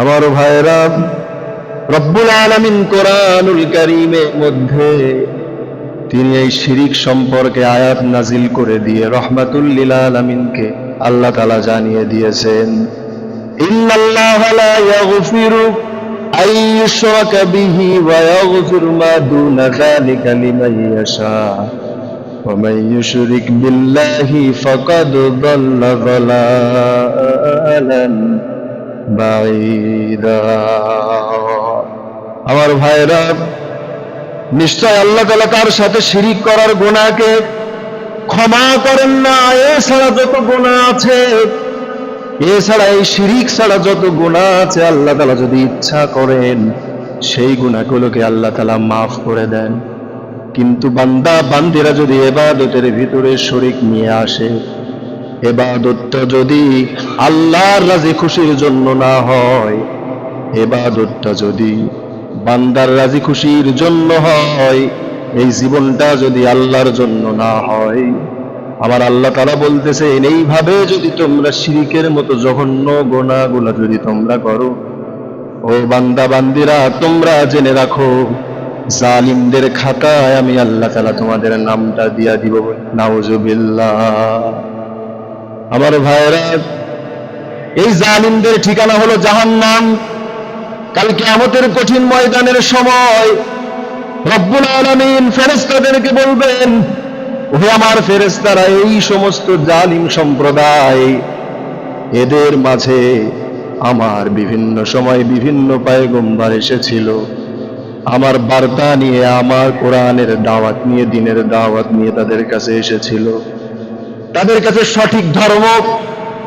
আমার ভাইরা রব্বুল আলামিন কোরআনুল কারীমের মধ্যে তিনি এই শিরিক সম্পর্কে আয়াত নাজিল করে দিয়ে রহমাতুল লিল আলামিনকে আল্লাহ তাআলা জানিয়ে দিয়েছেন। ইয়াগফিরু আমার ভাইরা নিশ্চয় আল্লাহ তালা তার সাথে শিরিক করার গোনাকে ক্ষমা করেন না, এছাড়া যত গোনা আছে, এছাড়া এই শিরিক ছাড়া যত গোনা আছে, আল্লাহ তালা যদি ইচ্ছা করেন, সেই গুণাগুলোকে আল্লাহ তালা মাফ করে দেন। কিন্তু বান্দা, বান্দিরা যদি এবাদতের ভিতরে শরিক নিয়ে আসে এবাদতটা যদি আল্লাহর রাজি খুশির জন্য না হয় এবাদতটা যদি বান্দার রাজি খুশির জন্য হয়, এই জীবনটা যদি আল্লাহর জন্য না হয়। আমার আল্লাহ তারা বলতেছে এইভাবে যদি তোমরা শিরিকের মতো জঘন্য গোনাগুলা যদি তোমরা করো, ও বান্দা বান্দিরা তোমরা জেনে রাখো, জালিমদের খাতায় আমি আল্লাহ তালা তোমাদের নামটা দিয়া দিব। নাউজুবিল্লাহ। আমার ভাইরা এই জালিমদের ঠিকানা হলো জাহান্নাম। কালকে কিয়ামতের কঠিন ময়দানের সময় রব্বুল আলামিন ফেরেস্তাদেরকে বলবেন, ওহে আমার ফেরেশতারা, এই সমস্ত জালিম সম্প্রদায়, এদের মাঝে আমার বিভিন্ন সময় বিভিন্ন পায়ে পায়গম্বার এসেছিল। আমার বার্তা নিয়ে, আমার কোরআনের দাওয়াত নিয়ে, দিনের দাওয়াত নিয়ে তাদের কাছে এসেছিল। তাদের কাছে সঠিক ধর্ম,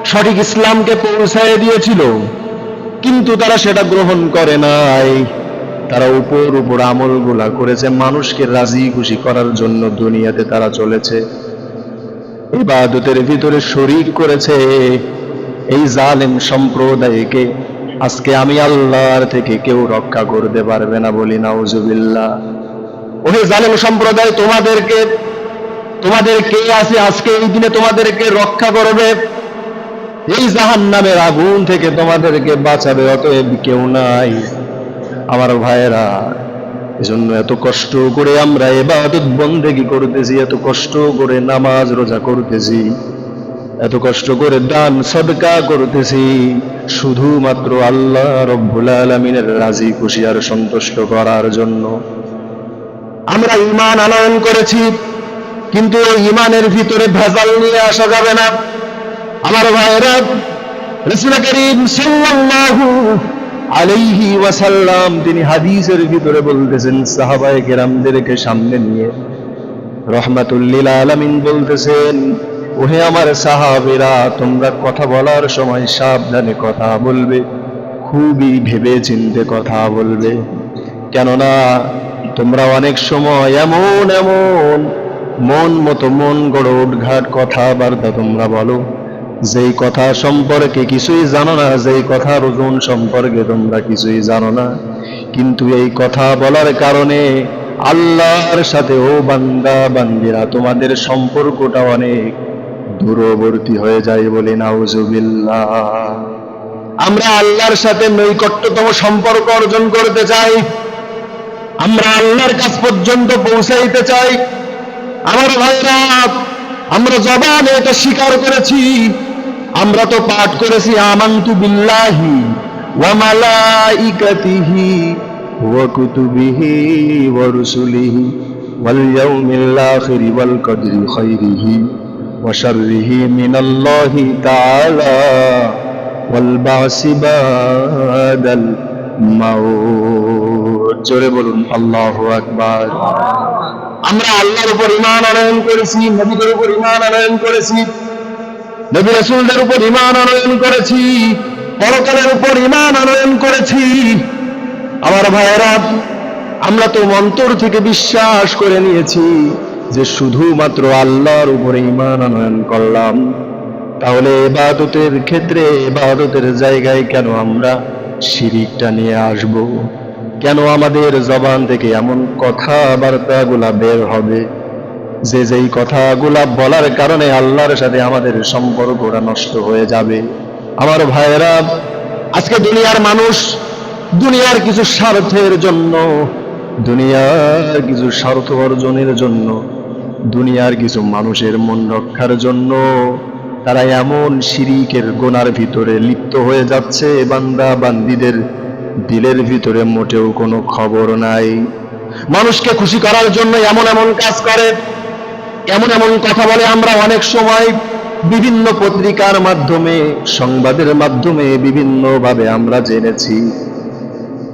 সঠিক ইসলামকে পৌঁছায় দিয়েছিল। কিন্তু তারা সেটা গ্রহণ করে নাই। তারা উপর উপর আমলগুলা করেছে, মানুষকে রাজি খুশি করার জন্য দুনিয়াতে তারা চলেছে। ইবাদতের ভিতরে শরিক করেছে এই জালেম সম্প্রদায়কে। আজকে আমি আল্লাহর থেকে কেউ রক্ষা করতে পারবে না বলি, নাউজুবিল্লাহ। ওহে জালেম সম্প্রদায়, তোমাদেরকে তোমাদের কে আছে? আজকে এই দিনে তোমাদেরকে রক্ষা করবে। এই জাহান নামের আগুন থেকে তোমাদেরকে বাঁচাবে, অতএব কেউ নাই। আমার ভাইয়েরা, এজন্য এত কষ্ট করে আমরা এবাদত বন্দেগি করতেছি, এত কষ্ট করে নামাজ রোজা করতেছি, এত কষ্ট করে দান সদকা করতেছি। শুধুমাত্র আল্লাহ রব্বুল আলমিনের রাজি খুশি আর সন্তুষ্ট করার জন্য আমরা ইমান আনয়ন করেছি। কিন্তু এই ইমানের ভিতরে ভেজাল নিয়ে আসা যাবে না। আমার ওয়াসাল্লাম তিনি হাদিসের ভিতরে বলতেছেন, সাহাবায়ে কেরামদেরকে সামনে নিয়ে রহমাতুল্লিল আলামিন বলতেছেন, ওহে আমার সাহাবেরা, তোমরা কথা বলার সময় সাবধানে কথা বলবে, খুবই ভেবে চিনতে কথা বলবে। কেননা তোমরা অনেক সময় এমন এমন মন মতো মন গড় উদ্ঘাট কথাবার্তা তোমরা বলো। যেই কথা সম্পর্কে কিছুই জানো না, যেই কথার ওজন সম্পর্কে তোমরা কিছুই জানো না। কিন্তু এই কথা বলার কারণে আল্লাহর সাথে ও বান্দা বান্দিরা তোমাদের সম্পর্কটা অনেক দূরবর্তী হয়ে যায় বলে নাউজুবিল্লাহ। আমরা আল্লাহর সাথে নৈকট্যতম সম্পর্ক অর্জন করতে চাই। আমরা আল্লাহর কাছ পর্যন্ত পৌঁছাইতে চাই। আমার ভাইরা, আমরা জবানে এটা স্বীকার করেছি, আমরা তো পাঠ করেছি, আমান্তু বিল্লাহি ওয়া মালাইকাতিহি ওয়া কুতুবিহি ওয়া রুসুলিহি ওয়াল আখিরি ওয়াল কদরি খাইরিহি শাররিহি মিনাল্লাহি তাআলা ওয়াল বাসি বাদাল মাউত। জোরে বলুন, আল্লাহু আকবার। আমরা আল্লাহর উপর ইমান আনয়ন করেছি, নবীদের উপর ইমান আনয়ন করেছি, নবী রাসূলদের উপর ইমান আনয়ন করেছি, পরকালের উপর ইমান আনয়ন করেছি। আমার ভাইয়েরা, আমরা তো অন্তর থেকে বিশ্বাস করে নিয়েছি যে শুধুমাত্র আল্লাহর উপরে ইমান আনয়ন করলাম। তাহলে এবাদতের ক্ষেত্রে, এবাদতের জায়গায় কেন আমরা শিরিকটা নিয়ে আসব? কেন আমাদের জবান থেকে এমন কথাবার্তাগুলা বের হবে? যে যেই কথাগুলা বলার কারণে আল্লাহর সাথে আমাদের সম্পর্কটা নষ্ট হয়ে যাবে। আমার ভাইয়েরা, আজকে দুনিয়ার মানুষ দুনিয়ার কিছু স্বার্থের জন্য, দুনিয়ার কিছু স্বার্থ অর্জনের জন্য, দুনিয়ার কিছু মানুষের মন রক্ষার জন্য, তারা এমন শিরিকের গোনার ভিতরে লিপ্ত হয়ে যাচ্ছে, বান্দা বান্দিদের দিলের ভিতরে মোটেও কোনো খবর নাই। মানুষকে খুশি করার জন্য এমন এমন কাজ করে, এমন এমন কথা বলে আমরা অনেক সময় বিভিন্ন পত্রিকার মাধ্যমে, সংবাদের মাধ্যমে বিভিন্নভাবে আমরা জেনেছি।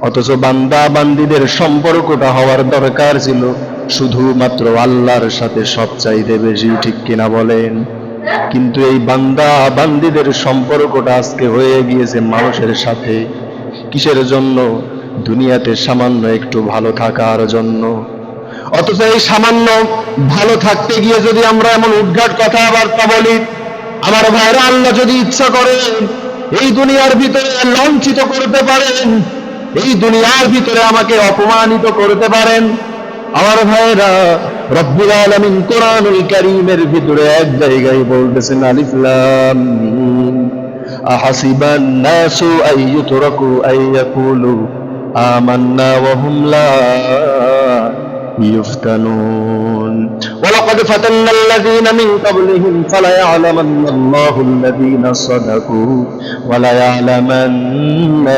অথচ বান্দা বান্দিদের সম্পর্কটা হওয়ার দরকার ছিল শুধুমাত্র আল্লাহর সাথে সব চাইতে বেশি, ঠিক কিনা বলেন? কিন্তু এই বান্দা বান্দিদের সম্পর্কটা আজকে হয়ে গিয়েছে মানুষের সাথে। কিসের জন্য? দুনিয়াতে সামান্য একটু ভালো থাকার জন্য। অথচ এই সামান্য ভালো থাকতে গিয়ে যদি আমরা এমন উদ্ঘাট কথাবার্তা বলি, আমার ভাইরা আল্লাহ যদি ইচ্ছা করেন, এই দুনিয়ার ভিতরে লঞ্চিত করতে পারেন, এই দুনিয়ার ভিতরে আমাকে অপমানিত করতে পারেন। আমার ভাইরা রব্বুল আলামিন কোরআনুল কারীমের ভিতরে এক জায়গায় বলতেছেন, আলিফ أحسب الناس أن يتركوا أن يقولوا آمنا وهم لا يفتنون ولقد فتنا الذين من قبلهم فليعلمن الله الذين صدقوا وليعلمن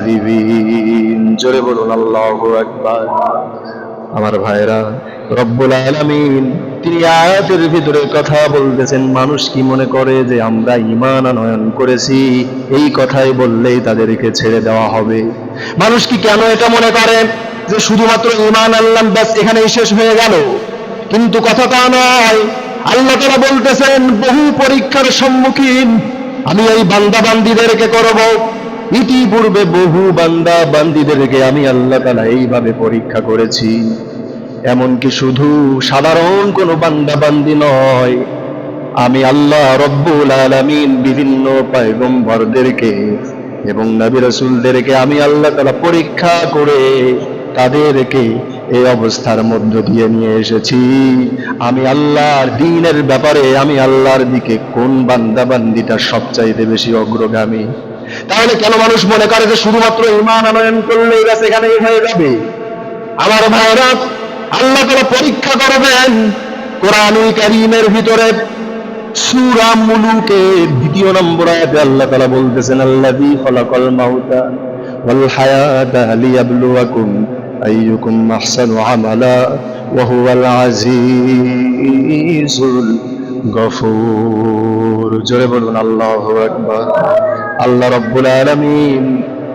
الكاذبين جرب الله أكبر আমার ভাইরা রব্বুল আলামিন, তিনি আয়াতের ভিতরে কথা বলতেছেন, মানুষ কি মনে করে যে আমরা ইমান আনয়ন করেছি? এই কথাই বললেই তাদেরকে ছেড়ে দেওয়া হবে। মানুষ কি কেন এটা মনে করে? যে শুধুমাত্র ইমান আনলাম, ব্যাস, এখানেই শেষ হয়ে গেল। কিন্তু কথা তা নয়, আল্লাহ তারা বলতেছেন, বহু পরীক্ষার সম্মুখীন আমি এই বান্দা বান্দিদেরকে করব। ইতিপূর্বে বহু বান্দা বান্দিদেরকে আমি আল্লাহ তালা এইভাবে পরীক্ষা করেছি। এমনকি শুধু সাধারণ কোনো বান্দা বান্দি নয়, আমি আল্লাহ রব্বুল আলামিন বিভিন্ন পয়গম্বরদেরকে এবং নবী রাসূলদেরকে আমি আল্লাহ তাআলা পরীক্ষা করে তাদেরকে এই অবস্থার মধ্য দিয়ে নিয়ে এসেছি। আমি আল্লাহর দিনের ব্যাপারে, আমি আল্লাহর দিকে কোন বান্দা বান্দিটা সবচাইতে বেশি অগ্রগামী? তাহলে কেন মানুষ মনে করে যে শুধুমাত্র ইমান আনয়ন করলেই ব্যাস এখানেই হয়ে যাবে? আমার ভাইরা আল্লাহ তাআলা পরীক্ষা করবেন কোরআনুল কারীমের ভিতরে সূরা দ্বিতীয় নম্বর আয়াতে আল্লাহ তাআলা বলতেছেন, আল্লাযী খলাকাল মাউতা ওয়াল হায়াতা লিয়াবলুয়াকুম আইয়ুকুম আহসানু আমালা ওয়া হুয়াল আজিজুল গফুর। জোরে বলুন, আল্লাহু আকবার। আল্লাহ রব্বুল আলামিন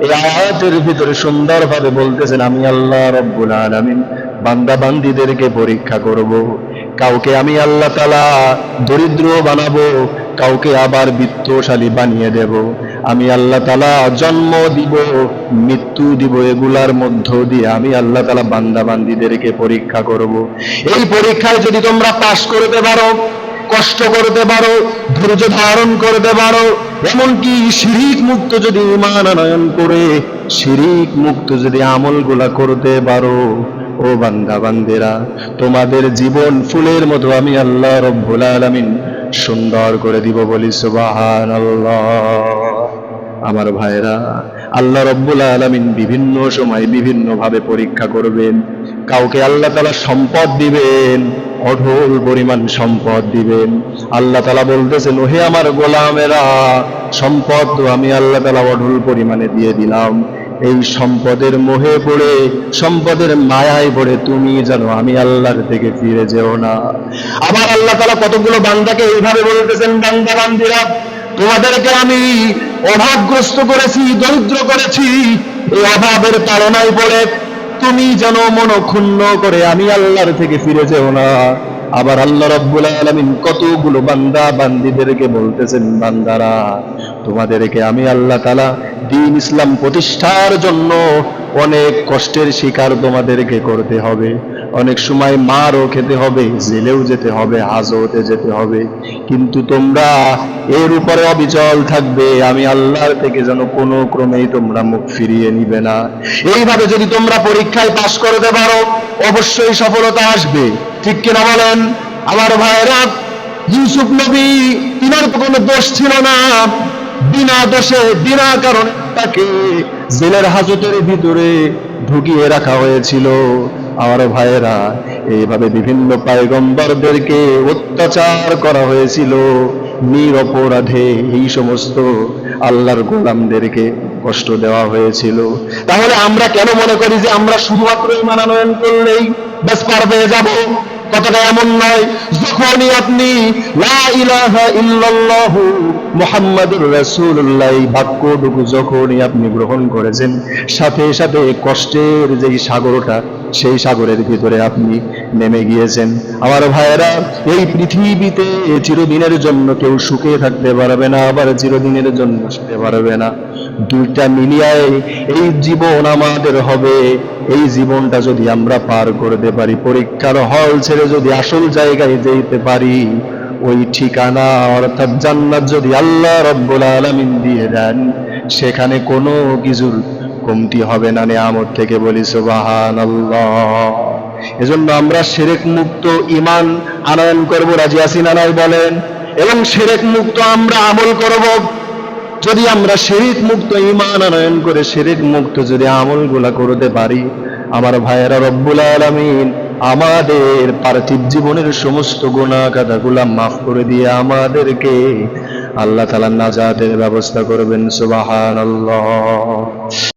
এই আয়াতের ভিতরে সুন্দরভাবে বলতেছেন, আমি আল্লাহ রব্বুল আলামিন বান্দা বান্দিদেরকে পরীক্ষা করব। কাউকে আমি আল্লাহ তালা দরিদ্র বানাবো, কাউকে আবার বিত্তশালী বানিয়ে দেব। আমি আল্লাহ তালা জন্ম দিব, মৃত্যু দিব, এগুলার মধ্য দিয়ে আমি আল্লাহ তালা বান্দা বান্দিদেরকে পরীক্ষা করব। এই পরীক্ষায় যদি তোমরা পাশ করতে পারো কষ্ট করতে পারো, ধৈর্য ধারণ করতে পারো। এমনকি শিরিক মুক্ত যদি ইমান আনয়ন করে, শিরিক মুক্ত যদি আমলগুলা করতে পারো, ও বান্দা বান্দেরা, তোমাদের জীবন ফুলের মতো আমি আল্লাহ রব্বুল আলামিন সুন্দর করে দিব বলি সুবহানাল্লাহ। আমার ভাইরা, আল্লাহ রব্বুল আলামিন বিভিন্ন সময় বিভিন্ন ভাবে পরীক্ষা করবেন। কাউকে আল্লাহ তালা সম্পদ দিবেন, অঢল পরিমাণ সম্পদ দিবেন। আল্লাহ তালা বলতেছেন, ওহে আমার গোলামেরা, সম্পদ তো আমি আল্লাহ তালা অঢল পরিমাণে দিয়ে দিলাম। এই সম্পদের মোহে পড়ে, সম্পদের মায়ায় পড়ে তুমি জানো আমি আল্লাহর থেকে ফিরে যেও না। আবার আল্লাহ তালা কতগুলো বান্দাকে এইভাবে বলতেছেন, বান্দা, বান্দিরা, তোমাদেরকে আমি অভাবগ্রস্ত করেছি, দরিদ্র করেছি। এই অভাবের তাড়নায় পড়ে তুমি যেন মন ক্ষুণ্ণ করে আমি আল্লাহর থেকে ফিরে যেও না। আবার আল্লাহ রব্বুল আলমিন কতগুলো বান্দা বান্দিদেরকে বলতেছেন, বান্দারা, তোমাদেরকে আমি আল্লাহ তালা দিন ইসলাম প্রতিষ্ঠার জন্য অনেক কষ্টের শিকার তোমাদেরকে করতে হবে। অনেক সময় মারও খেতে হবে, জেলেও যেতে হবে, হাজতে যেতে হবে। কিন্তু তোমরা এর উপরে অবিচল থাকবে, আমি আল্লাহর থেকে যেন কোনো ক্রমেই তোমরা মুখ ফিরিয়ে নিবে না। এইভাবে যদি তোমরা পরীক্ষায় পাশ করতে পারো, অবশ্যই সফলতা আসবে। ঠিক কিনা বলেন? আমার ভাইরা ইউসুফ নবী, তিনার তো কোনো দোষ ছিল না। বিনা দোষে, বিনা কারণে তাকে জেলের হাজতের ভিতরে ঢুকিয়ে রাখা হয়েছিল। আমার ভাইয়েরা, এইভাবে বিভিন্ন পায়গম্বরদেরকে অত্যাচার করা হয়েছিল নিরপরাধে। এই সমস্ত আল্লাহর গোলামদেরকে কষ্ট দেওয়া হয়েছিল। তাহলে আমরা কেন মনে করি যে আমরা শুধুমাত্র ইমান আনয়ন করলেই ব্যাস পার পেয়ে যাব? কথাটা এমন নয়, যখনই আপনি মুহাম্মাদুর রাসূলুল্লাহ বাক্যটুকু যখনই আপনি গ্রহণ করেছেন, সাথে সাথে কষ্টের যেই সাগরটা সেই সাগরের ভিতরে আপনি নেমে গিয়েছেন। আমার ভাইয়েরা, এই পৃথিবীতে চিরদিনের জন্য কেউ সুখে থাকতে পারবে না, আবার চিরদিনের জন্য সুখে পারবে না। দুইটা মিলিয়ায় এই জীবন আমাদের হবে। এই জীবনটা যদি আমরা পার করতে পারি, পরীক্ষার হল ছেড়ে যদি আসল জায়গায় যেতে পারি, ওই ঠিকানা অর্থাৎ জান্নাত যদি আল্লাহ রব্বুল আলামিন দিয়ে দেন, সেখানে কোনো কিছুর কমতি হবে না নিয়ামত থেকে বলি সুবাহান এজন্য আমরা সেরেক মুক্ত ইমান আনয়ন করব, রাজি আসিন আনাই বলেন? এবং সেরেক মুক্ত আমরা আমল করব। যদি আমরা শিরিক মুক্ত ইমান আনয়ন করে শিরিক মুক্ত যদি আমলগুলা করতে পারি, আমার ভাইয়েরা রব্বুল আলামিন আমাদের পার্থিব জীবনের সমস্ত গুণা কাদাগুলা মাফ করে দিয়ে আমাদেরকে আল্লাহ তাআলা নাজাতের ব্যবস্থা করবেন, সুবহানাল্লাহ।